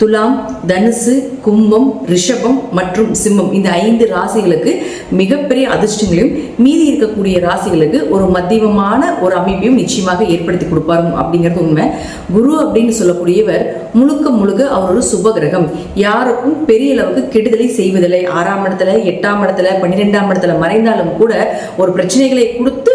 துலாம் தனுசு கும்பம் ரிஷபம் மற்றும் சிம்மம். இந்த ஐந்து ராசிகளுக்கு மிகப்பெரிய அதிர்ஷ்டங்களையும் மீதி இருக்கக்கூடிய ராசிகளுக்கு ஒரு மத்தியமமான ஒரு அமைப்பையும் நிச்சயமாக ஏற்படுத்தி கொடுப்பாரும் அப்படிங்கிறது உண்மை. குரு அப்படின்னு சொல்லக்கூடியவர் முழுக்க முழுக்க அவர் ஒரு சுப கிரகம். யாருக்கும் பெரிய அளவுக்கு கெடுதலை செய்வதில்லை. ஆறாம் இடத்துல எட்டாம் இடத்துல பன்னிரெண்டாம் இடத்துல மறைந்தாலும் கூட ஒரு பிரச்சனைகளை கொடுத்து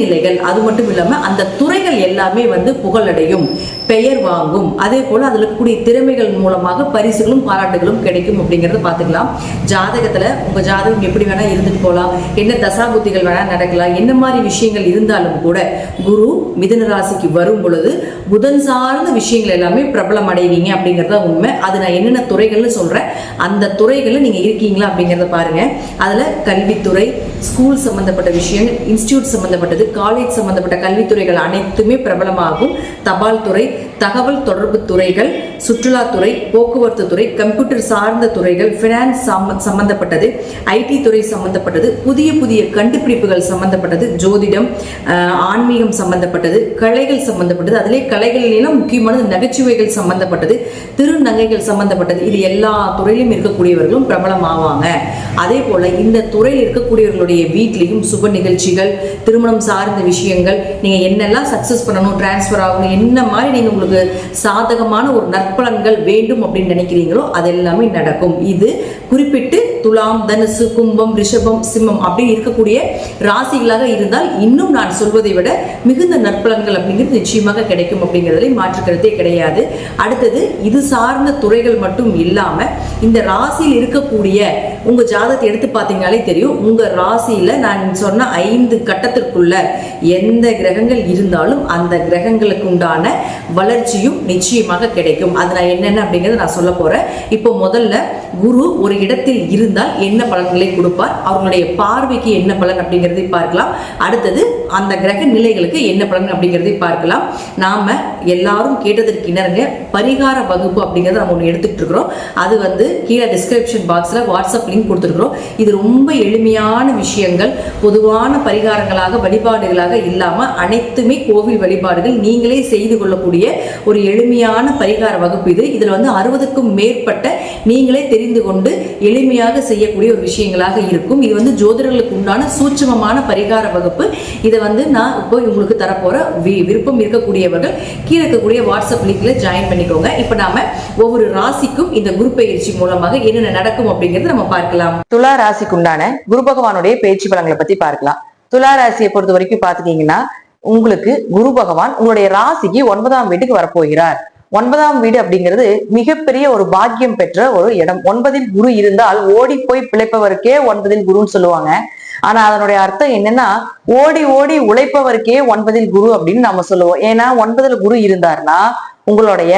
நிலைகள் அது மட்டும் இல்லாமல் அந்த துறைகள் எல்லாமே வந்து புகழடையும் பெயர் வாங்கும். அதே போல் அதில் கூடிய திறமைகள் மூலமாக பரிசுகளும் பாராட்டுகளும் கிடைக்கும் அப்படிங்கிறத பார்த்துக்கலாம். ஜாதகத்தில் உங்கள் ஜாதகம் எப்படி வேணால் இருந்துட்டு போகலாம் என்ன தசாபுத்திகள் வேணால் நடக்கலாம். என்ன மாதிரி விஷயங்கள் இருந்தாலும் கூட குரு மிதன ராசிக்கு வரும் பொழுது புதன் சார்ந்த விஷயங்கள் எல்லாமே பிரபலம் அடைவீங்க அப்படிங்கிறத உண்மை. அது நான் என்னென்ன துறைகள்னு சொல்கிறேன் அந்த துறைகளில் நீங்கள் இருக்கீங்களா அப்படிங்கிறத பாருங்கள் அதில் கல்வித்துறை ஸ்கூல் சம்பந்தப்பட்ட விஷயங்கள் இன்ஸ்டியூட் சம்பந்தப்பட்டது காலேஜ் சம்பந்தப்பட்ட கல்வித்துறைகள் அனைத்துமே பிரபலமாகும். தபால் துறை தகவல் தொடர்பு துறைகள் சுற்றுலாத்துறை போக்குவரத்து துறை கம்ப்யூட்டர் சார்ந்த துறைகள் ஃபினான்ஸ் சம்பந்தப்பட்டது ஐடி துறை சம்பந்தப்பட்டது புதிய புதிய கண்டுபிடிப்புகள் சம்பந்தப்பட்டது ஜோதிடம் ஆன்மீகம் சம்பந்தப்பட்டது கலைகள் சம்பந்தப்பட்டது அதிலே கலைகளிலும் முக்கியமானது நகைச்சுவைகள் சம்பந்தப்பட்டது திருநங்கைகள் சம்பந்தப்பட்டது இது எல்லா துறையிலும் இருக்கக்கூடியவர்களும் பிரபலம் ஆவாங்க அதே போல இந்த துறையில் இருக்கக்கூடியவர்களுடைய வீட்லேயும் சுப நிகழ்ச்சிகள் திருமணம் சார்ந்த விஷயங்கள் நீங்கள் என்னெல்லாம் சக்ஸஸ் பண்ணணும் டிரான்ஸ்ஃபர் ஆகணும் என்ன மாதிரி நீங்கள் உங்களுக்கு சாதகமான ஒரு நற்பலன்கள் வேண்டும் அப்படின்னு நினைக்கிறீங்களோ அது எல்லாமே நடக்கும். இது குறிப்பிட்டு துலாம் தனுசு கும்பம் ரிஷபம் சிம்மம் அப்படின்னு இருக்கக்கூடிய ராசிகளாக இருந்தால் இன்னும் நான் சொல்வதை விட மிகுந்த நற்பலன்கள் அப்படிங்கிறது நிச்சயமாக கிடைக்கும் அப்படிங்கிறதுல மாற்றுக்கிறதே கிடையாது. அடுத்தது இது சார்ந்த துறைகள் மட்டும் இல்லாம இந்த ராசியில் இருக்கக்கூடிய உங்க ஜாதகத்தை எடுத்து பார்த்தீங்கனாலே தெரியும். உங்க ராசியில நான் சொன்ன ஐந்து கட்டத்திற்குள்ள எந்த கிரகங்கள் இருந்தாலும் அந்த கிரகங்களுக்கு உண்டான வளர்ச்சியும் நிச்சயமாக கிடைக்கும். அது நான் என்னென்ன அப்படிங்கிறத நான் சொல்ல போகிறேன் இப்போ முதல்ல குரு ஒரு இடத்தில் இருந்தால் என்ன பலன்களை கொடுப்பார்? அவர்களுடைய பார்வைக்கு என்ன பலன் அப்படிங்கிறதை பார்க்கலாம். அடுத்தது அந்த கிரக நிலைகளுக்கு என்ன பலன் அப்படிங்கிறதை பார்க்கலாம். நாம் எல்லாரும் கேட்டதற்கு இணங்க பரிகார வகுப்பு அப்படிங்கிறத நம்ம ஒன்று எடுத்துக்கிட்டு இருக்கிறோம். அது வந்து கீழே டிஸ்கிரிப்ஷன் பாக்ஸில் வாட்ஸ்அப் லிங்க் கொடுத்துருக்குறோம். இது ரொம்ப எளிமையான விஷயங்கள். பொதுவான பரிகாரங்களாக வழிபாடுகளாக இல்லாமல் அனைத்துமே கோவில் வழிபாடுகள் நீங்களே செய்து கொள்ளக்கூடிய ஒரு எளிமையான பரிகார வகுப்பு இது. இதில் வந்து அறுபதுக்கும் மேற்பட்ட நீங்களே தெரிந்து கொண்டு எளிமையாக செய்யக்கூடிய ஒரு விஷயங்களாக இருக்கும். இது வந்து ஜோதிடர்களுக்கு உண்டான சூட்சமமான பரிகார வகுப்பு. இதை வந்து நான் இப்போ உங்களுக்கு தரப்போகிற வி- விருப்பம் இருக்கக்கூடியவர்கள் கீழே இருக்கக்கூடிய வாட்ஸ்அப் லிங்கில் ஜாயின் பண்ணிக்கோங்க. இப்போ நாம ஒவ்வொரு ராசிக்கும் இந்த குரு பயிற்சி மூலமாக என்னென்ன நடக்கும் அப்படிங்கறத நம்ம பார்க்கலாம். துலா ராசிக்கு உண்டான குரு பகவானுடைய பயிற்சி பலங்களை பத்தி பார்க்கலாம். துலா ராசியை பொறுத்த வரைக்கும் பாத்துட்டீங்கன்னா உங்களுக்கு குரு பகவான் உங்களுடைய ராசிக்கு ஒன்பதாம் வீட்டுக்கு வரப்போகிறார். ஒன்பதாம் வீடு அப்படிங்கிறது மிகப்பெரிய ஒரு பாக்கியம் பெற்ற ஒரு இடம். ஒன்பதில் குரு இருந்தால் ஓடி போய் பிழைப்பவருக்கே ஒன்பதில் குருன்னு சொல்லுவாங்க. ஆனா அதனுடைய அர்த்தம் என்னன்னா ஓடி ஓடி உழைப்பவருக்கே ஒன்பதில் குரு அப்படின்னு நம்ம சொல்லுவோம். ஏன்னா ஒன்பதில் குரு இருந்தார்னா உங்களுடைய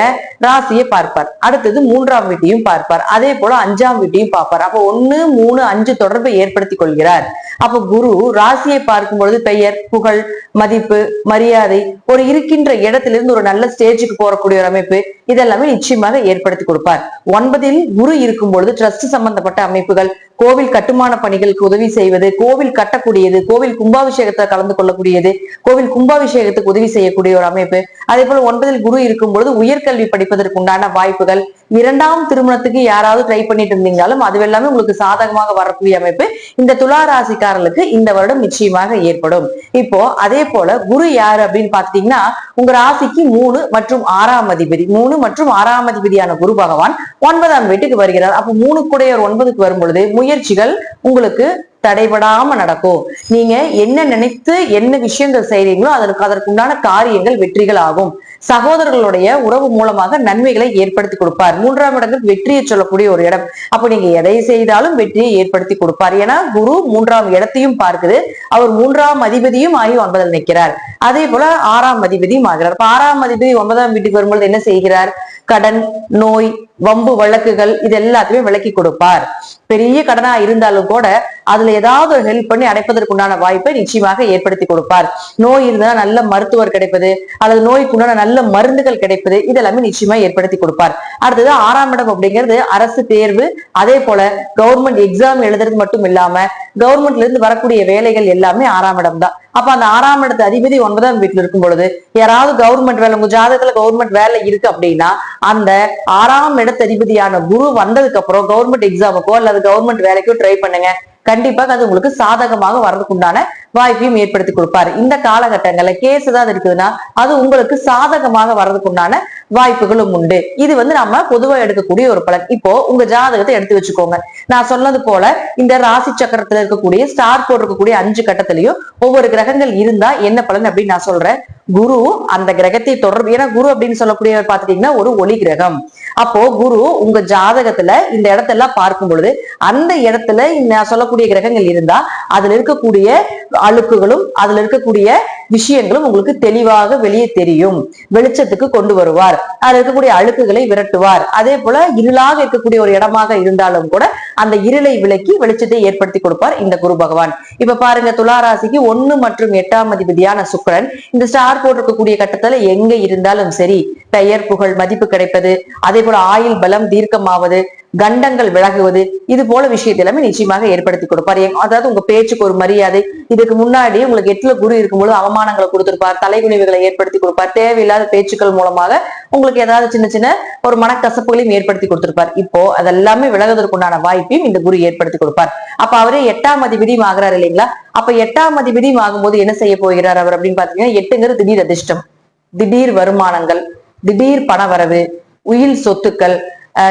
ராசியை பார்ப்பார். அடுத்தது மூன்றாம் வீட்டையும் பார்ப்பார். அதே போல அஞ்சாம் வீட்டையும் பார்ப்பார். அப்ப ஒன்னு மூணு அஞ்சு தொடர்பை ஏற்படுத்திக் கொள்கிறார். அப்ப குரு ராசியை பார்க்கும் பொழுது பெயர் புகழ் மதிப்பு மரியாதை ஒரு இருக்கின்ற இடத்திலிருந்து ஒரு நல்ல ஸ்டேஜுக்கு போறக்கூடிய ஒரு அமைப்பு இதெல்லாமே நிச்சயமாக ஏற்படுத்தி கொடுப்பார். ஒன்பதில் குரு இருக்கும் பொழுது ட்ரஸ்ட் சம்பந்தப்பட்ட அமைப்புகள் கோவில் கட்டுமான பணிகளுக்கு உதவி செய்வது கோவில் கட்டக்கூடியது கோவில் கும்பாபிஷேகத்தை கலந்து கொள்ளக்கூடியது கோவில் கும்பாபிஷேகத்துக்கு உதவி செய்யக்கூடிய ஒரு அமைப்பு. அதே போல ஒன்பதில் குரு இருக்கும் பொழுது உயர்கல்வி படிப்பதற்கு உண்டான வாய்ப்புகள் இரண்டாம் திருமணத்துக்கு யாராவது ட்ரை பண்ணிட்டு இருந்தீங்களாலும் அது எல்லாமே உங்களுக்கு சாதகமாக வரக்கூடிய அமைப்பு இந்த துலா ராசிக்காரர்களுக்கு இந்த வருடம் நிச்சயமாக ஏற்படும். இப்போ அதே போல குரு யாரு அப்படின்னு பாத்தீங்கன்னா உங்க ராசிக்கு மூணு மற்றும் ஆறாம் அதிபதி மூணு மற்றும் ஆறாம் அதிபதியான குரு பகவான் ஒன்பதாம் வீட்டுக்கு வருகிறார். அப்போ மூணு கூடையர் ஒன்பதுக்கு வரும் பொழுது முயற்சிகள் உங்களுக்கு தடைபடாம நடக்கும். நீங்க என்ன நினைத்து என்ன விஷயங்கள் செய்றீங்களோ அதற்கு அதற்குண்டான காரியங்கள் வெற்றிகள் ஆகும் சகோதரர்களுடைய உறவு மூலமாக நன்மைகளை ஏற்படுத்தி கொடுப்பார். மூன்றாம் இடங்கள் வெற்றியை சொல்லக்கூடிய ஒரு இடம். அப்ப நீங்க எதை செய்தாலும் வெற்றியை ஏற்படுத்தி கொடுப்பார். ஏன்னா குரு மூன்றாம் இடத்தையும் பார்க்குது. அவர் மூன்றாம் அதிபதியும் ஆகி ஒன்பதில் நிற்கிறார். அதே போல ஆறாம் அதிபதியும் ஆகிறார். அப்ப ஆறாம் அதிபதி ஒன்பதாம் வீட்டுக்கு வரும்பொழுது என்ன செய்கிறார்? கடன் நோய் வம்பு வழக்குகள் இது எல்லாத்தையுமே விளக்கி கொடுப்பார். பெரிய கடனா இருந்தாலும் கூட அதுல ஏதாவது ஒரு ஹெல்ப் பண்ணி அடைப்பதற்குண்டான வாய்ப்பை நிச்சயமாக ஏற்படுத்தி கொடுப்பார். நோய் இருந்தா நல்ல மருத்துவர் கிடைப்பது அல்லது நோய்க்குண்டான நல்ல மருந்துகள் கிடைப்பது இதெல்லாமே நிச்சயமா ஏற்படுத்தி கொடுப்பார். அடுத்தது ஆறாம் இடம் அப்படிங்கிறது அரசு தேர்வு. அதே போல கவர்மெண்ட் எக்ஸாம் எழுதுறது மட்டும் இல்லாம கவர்மெண்ட்ல இருந்து வரக்கூடிய வேலைகள் எல்லாமே ஆறாம் இடம் தான். அப்ப அந்த ஆறாம் இடத்து அதிபதி ஒன்பதாம் வீட்டுல இருக்கும் பொழுது யாராவது கவர்மெண்ட் வேலை உங்க ஜாதகத்துல கவர்மெண்ட் வேலை இருக்கு அப்படின்னா அந்த ஆறாம் இடத்து அதிபதியான குரு வந்ததுக்கு அப்புறம் கவர்மெண்ட் எக்ஸாமுக்கோ அல்லது கவர்மெண்ட் வேலைக்கோ ட்ரை பண்ணுங்க. கண்டிப்பாக அது உங்களுக்கு சாதகமாக வர்றதுக்கு உண்டான வாய்ப்பையும் ஏற்படுத்தி கொடுப்பாரு. இந்த காலகட்டங்கள்ல கேஸ் ஏதாவது இருக்குதுன்னா அது உங்களுக்கு சாதகமாக வர்றதுக்கு உண்டான வாய்ப்புகளும் உண்டு. இது வந்து நம்ம பொதுவா எடுக்கக்கூடிய ஒரு பலன். இப்போ உங்க ஜாதகத்தை எடுத்து வச்சுக்கோங்க. நான் சொன்னது போல இந்த ராசி சக்கரத்துல இருக்கக்கூடிய ஸ்டார் போட்டிருக்கக்கூடிய அஞ்சு கட்டத்திலையும் ஒவ்வொரு கிரகங்கள் இருந்தா என்ன பலன் அப்படின்னு நான் சொல்றேன். குரு அந்த கிரகத்தை தொடர்பு ஏன்னா குரு அப்படின்னு சொல்லக்கூடிய பாத்துட்டீங்கன்னா ஒரு ஒளி கிரகம். அப்போ குரு உங்க ஜாதகத்துல இந்த இடத்தெல்லாம் பார்க்கும் பொழுது அந்த இடத்துல நான் சொல்லக்கூடிய கிரகங்கள் இருந்தா அதுல இருக்கக்கூடிய அழுக்குகளும் அதுல இருக்கக்கூடிய விஷயங்களும் உங்களுக்கு தெளிவாக வெளியே தெரியும். வெளிச்சத்துக்கு கொண்டு வருவார். அதுல இருக்கக்கூடிய அழுக்குகளை விரட்டுவார். அதே போல இருளாக இருக்கக்கூடிய ஒரு இடமாக இருந்தாலும் கூட அந்த இருளை விலக்கி வெளிச்சத்தை ஏற்படுத்தி கொடுப்பார் இந்த குரு பகவான். இப்ப பாருங்க துளாராசிக்கு ஒண்ணு மற்றும் எட்டாம் அதிபதியான சுக்கிரன் இந்த ஸ்டார் போட்டிருக்கக்கூடிய கட்டத்துல எங்க இருந்தாலும் சரி பெயர் புகழ் மதிப்பு கிடைப்பது அதே போல ஆயுள் பலம் தீர்க்கமாவது கண்டங்கள் விலகுவது இது போல விஷயத்தை எல்லாமே நிச்சயமாக ஏற்படுத்தி கொடுப்பார். அதாவது உங்க பேச்சுக்கு ஒரு மரியாதை இதுக்கு முன்னாடி உங்களுக்கு எட்டுல குரு இருக்கும்போது அவமானங்களை கொடுத்திருப்பார் தலைகுனிவுகளை ஏற்படுத்தி கொடுப்பார் தேவையில்லாத பேச்சுக்கள் மூலமாக உங்களுக்கு ஏதாவது சின்ன சின்ன ஒரு மனக்கசப்புகளையும் ஏற்படுத்தி கொடுத்திருப்பார். இப்போ அதெல்லாமே விலகுவதற்குண்டான வாய்ப்பையும் இந்த குரு ஏற்படுத்தி கொடுப்பார். அப்ப அவரே எட்டாம் அதிபதியும் ஆகிறார் இல்லைங்களா? அப்ப எட்டாம் அதிபதியும் ஆகும்போது என்ன செய்ய போகிறார் அவர் அப்படின்னு பாத்தீங்கன்னா எட்டுங்கிறது திடீர் அதிர்ஷ்டம் திடீர் வருமானங்கள் திடீர் பணவரவு உயில் சொத்துக்கள்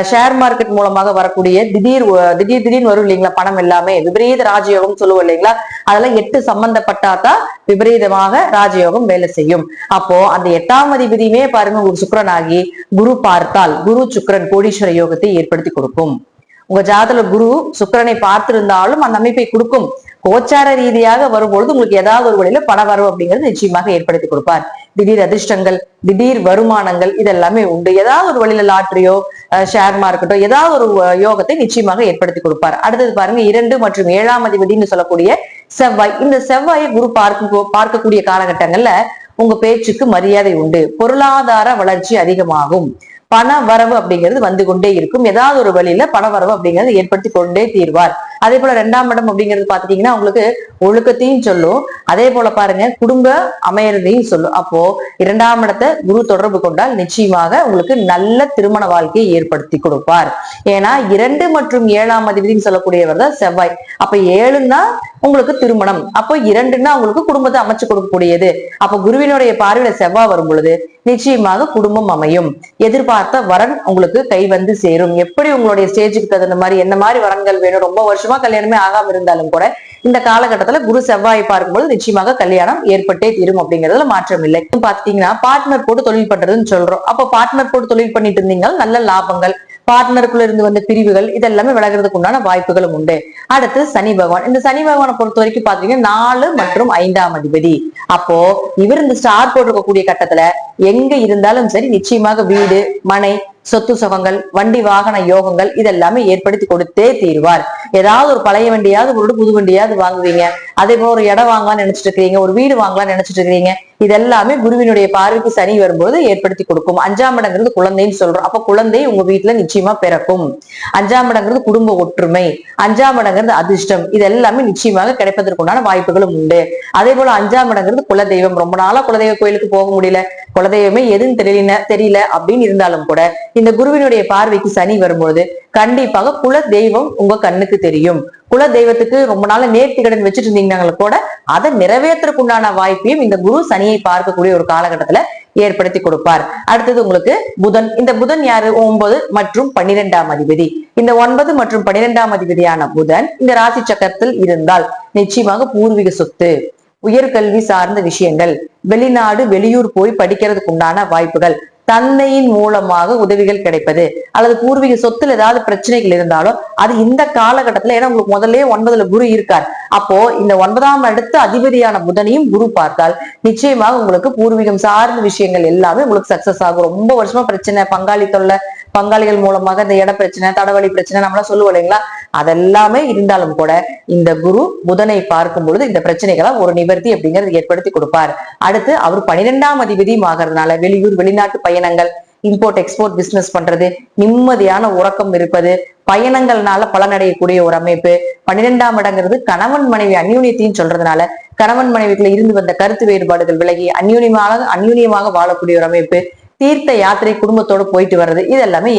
ஷேர் மார்க்கெட் மூலமாக வரக்கூடிய திடீர் திடீர் திடீர்னு வரும் இல்லைங்களா? பணம் எல்லாமே. விபரீத ராஜயோகம் சொல்லுவோம் இல்லைங்களா? அதெல்லாம் எட்டு சம்பந்தப்பட்டாதான் விபரீதமாக ராஜயோகம் வேலை செய்யும். அப்போ அந்த எட்டாம் அதிபதியுமே பாருங்க ஒரு சுக்கிரனாகி குரு பார்த்தால் குரு சுக்கிரன் கோடீஸ்வர யோகத்தை ஏற்படுத்தி கொடுக்கும். உங்க ஜாதல குரு சுக்கரனை பார்த்திருந்தாலும் அந்த அமைப்பை கொடுக்கும். கோச்சார ரீதியாக வரும்பொழுது உங்களுக்கு ஏதாவது ஒரு வழியில பண வரவு அப்படிங்கிறது நிச்சயமாக ஏற்படுத்தி கொடுப்பார். திடீர் அதிர்ஷ்டங்கள் திடீர் வருமானங்கள் இதெல்லாமே உண்டு. ஏதாவது ஒரு வழியில லாட்டரியோ ஷேர் மார்க்கெட்டோ ஏதாவது ஒரு யோகத்தை நிச்சயமாக ஏற்படுத்தி கொடுப்பார். அடுத்தது பாருங்க இரண்டு மற்றும் ஏழாம் அதிபதினு சொல்லக்கூடிய செவ்வாய். இந்த செவ்வாயை குரு பார்க்கும் பார்க்கக்கூடிய காலகட்டங்கள்ல உங்க பேச்சுக்கு மரியாதை உண்டு. பொருளாதார வளர்ச்சி அதிகமாகும். பண வரவு அப்படிங்கிறது வந்து கொண்டே இருக்கும். ஏதாவது ஒரு வழியில பண வரவு அப்படிங்கிறது ஏற்படுத்தி கொண்டே தீர்வார். அதே போல ரெண்டாம் இடம் அப்படிங்கிறது பாத்துட்டீங்கன்னா உங்களுக்கு ஒழுக்கத்தையும் சொல்லும். அதே போல பாருங்க குடும்ப அமையறதையும் சொல்லும். அப்போ இரண்டாம் இடத்தை குரு தொடர்பு கொண்டால் நிச்சயமாக உங்களுக்கு நல்ல திருமண வாழ்க்கையை ஏற்படுத்தி கொடுப்பார். ஏன்னா இரண்டு மற்றும் ஏழாம் அதிபதினு சொல்லக்கூடியவர் தான் செவ்வாய். அப்ப ஏழுன்னா உங்களுக்கு திருமணம். அப்போ இரண்டுன்னா உங்களுக்கு குடும்பத்தை அமைச்சு கொடுக்கக்கூடியது. அப்ப குருவினுடைய பார்வையில செவ்வாய் வரும் பொழுது நிச்சயமாக குடும்பம் அமையும். எதிர்பார்த்த வரன் உங்களுக்கு கை வந்து சேரும். எப்படி உங்களுடைய ஸ்டேஜுக்கு தகுந்த மாதிரி என்ன மாதிரி வரன்கள் வேணும் ரொம்ப வருஷமா கல்யாணமே ஆகாம இருந்தாலும் கூட இந்த காலகட்டத்துல குரு செவ்வாய் பார்க்கும்போது நிச்சயமாக கல்யாணம் ஏற்பட்டே தீரும் அப்படிங்கறதுல மாற்றம் இல்லை. பாத்தீங்கன்னா பார்ட்னர் போட்டு தொழில் பண்றதுன்னு சொல்றோம். அப்போ பார்ட்னர் போட்டு தொழில் பண்ணிட்டு இருந்தீங்கன்னா நல்ல லாபங்கள். பார்ட்னருக்குள்ள இருந்து வந்த பிரிவுகள் இதெல்லாமே விலகிறதுக்கு உண்டான வாய்ப்புகளும் உண்டு. அடுத்து சனி பகவான். இந்த சனி பகவானை பொறுத்த வரைக்கும் பாத்தீங்கன்னா நாலு மற்றும் ஐந்தாம் அதிபதி. அப்போ இவர் இந்த ஸ்டார் போட்டிருக்கக்கூடிய கட்டத்துல எங்க இருந்தாலும் சரி நிச்சயமாக வீடு மனை சொத்து சுகங்கள் வண்டி வாகன யோகங்கள் இதெல்லாமே ஏற்படுத்தி கொடுத்தே தீர்வார். ஏதாவது ஒரு பழைய வண்டியாவது ஒரு புது வண்டியாவது வாங்குவீங்க. அதே போல ஒரு இடம் வாங்கலாம்னு நினைச்சிட்டு இருக்கீங்க ஒரு வீடு வாங்கலாம்னு நினைச்சிட்டு இருக்கீங்க இது எல்லாமே குருவினுடைய பார்வைக்கு சனி வரும்போது ஏற்படுத்தி கொடுக்கும். அஞ்சாம் இடங்கிறது குழந்தைன்னு சொல்றோம். அப்ப குழந்தை உங்க வீட்டுல நிச்சயமா பிறக்கும். அஞ்சாம் இடங்கிறது குடும்ப ஒற்றுமை. அஞ்சாம் இடங்கிறது அதிர்ஷ்டம். இது எல்லாமே நிச்சயமாக கிடைப்பதற்குண்டான வாய்ப்புகளும் உண்டு. அதே போல அஞ்சாம் இடங்கிறது குலதெய்வம். ரொம்ப நாளா குலதெய்வ கோயிலுக்கு போக முடியல. குலதெய்வமே எதுன்னு தெரியல தெரியல அப்படின்னு இருந்தாலும் கூட இந்த குருவினுடைய பார்வைக்கு சனி வரும்போது கண்டிப்பாக குல தெய்வம் உங்க கண்ணுக்கு தெரியும். குல தெய்வத்துக்கு ரொம்ப நாள நேர்த்தி கடன் வச்சுட்டு இருந்தீங்கன்னா கூட அதை நிறைவேற்றுறதுக்கு உண்டான வாய்ப்பையும் இந்த குரு சனியை பார்க்கக்கூடிய ஒரு காலகட்டத்துல ஏற்படுத்தி கொடுப்பார். அடுத்தது உங்களுக்கு புதன். இந்த புதன் யாரு? ஒன்பது மற்றும் பன்னிரெண்டாம் அதிபதி. இந்த ஒன்பது மற்றும் பன்னிரெண்டாம் அதிபதியான புதன் இந்த ராசி சக்கரத்தில் இருந்தால் நிச்சயமாக பூர்வீக சொத்து உயர்கல்வி சார்ந்த விஷயங்கள் வெளிநாடு வெளியூர் போய் படிக்கிறதுக்கு உண்டான வாய்ப்புகள் தந்தையின் மூலமாக உதவிகள் கிடைப்பது. அல்லது பூர்வீக சொத்துல ஏதாவது பிரச்சனைகள் இருந்தாலும் அது இந்த காலகட்டத்துல ஏன்னா உங்களுக்கு முதல்ல ஒன்பதுல குரு இருக்கார். அப்போ இந்த ஒன்பதாம் அடுத்த அதிபதியான புதனையும் குரு பார்த்தால் நிச்சயமாக உங்களுக்கு பூர்வீகம் சார்ந்த விஷயங்கள் எல்லாமே உங்களுக்கு சக்சஸ் ஆகும். ரொம்ப வருஷமா பிரச்சனை பங்காளி தொல்லை பங்காளிகள் மூலமாக இந்த இட பிரச்சனை தடவழி பிரச்சனை நம்மளாம் சொல்லுவோம் இல்லைங்களா? அதெல்லாமே இருந்தாலும் கூட இந்த குரு புதனை பார்க்கும் பொழுது இந்த பிரச்சனைகளை ஒரு நிவர்த்தி அப்படிங்கறது ஏற்படுத்தி கொடுப்பார். அடுத்து அவர் பனிரெண்டாம் அதிபதியும் ஆகிறதுனால வெளியூர் வெளிநாட்டு பயணங்கள் இம்போர்ட் எக்ஸ்போர்ட் பிசினஸ் பண்றது நிம்மதியான உறக்கம் இருப்பது பயணங்கள்னால பலனடையக்கூடிய ஒரு அமைப்பு. பன்னிரெண்டாம் இடங்கிறது கணவன் மனைவி அந்யூனியத்தையும் சொல்றதுனால கணவன் மனைவிக்குள்ள இருந்து வந்த கருத்து வேறுபாடுகள் விலகி அந்யூனியமாக அந்யூனியமாக வாழக்கூடிய ஒரு அமைப்பு. தீர்த்த யாத்திரை குடும்பத்தோட போயிட்டு வர்றது இது எல்லாமே